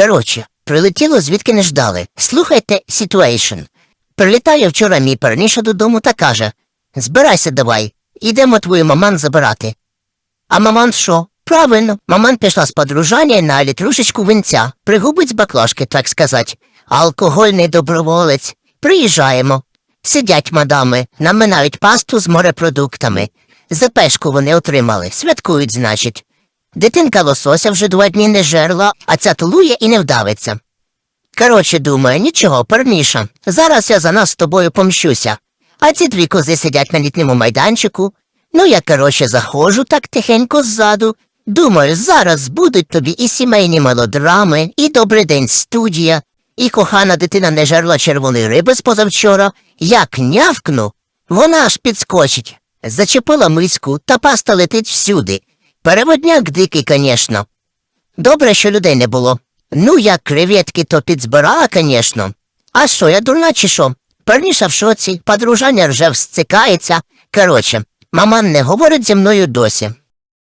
Коротше, прилетіло звідки не ждали. Слухайте ситуейшн. Прилітає вчора мій парніша додому та каже Збирайся давай, ідемо твою маман забирати. А маман що? Правильно, маман пішла з подружання на літрушечку винця, пригубить з баклажки, так сказать. Алкогольний доброволець. Приїжджаємо. Сидять мадами, наминають пасту з морепродуктами. Запешку вони отримали, святкують, значить. Дитинка лосося вже два дні не жерла, а ця тулує і не вдавиться. Коротше, думаю, нічого, парніша. Зараз я за нас з тобою помщуся. А ці дві кози сидять на літньому майданчику. Ну, я, коротше, заходжу так тихенько ззаду. Думаю, зараз будуть тобі і сімейні мелодрами, і добрий день студія, і кохана дитина не жерла червоної риби з позавчора. Як нявкну, вона аж підскочить. Зачепила миску, та паста летить всюди. Переводняк дикий, конечно. Добре, що людей не було. Ну, як креветки то підзбирала, конечно. А що, я дурна чи що? Перніша в шоці, подружання вже встикається. Короче, маман не говорить зі мною досі.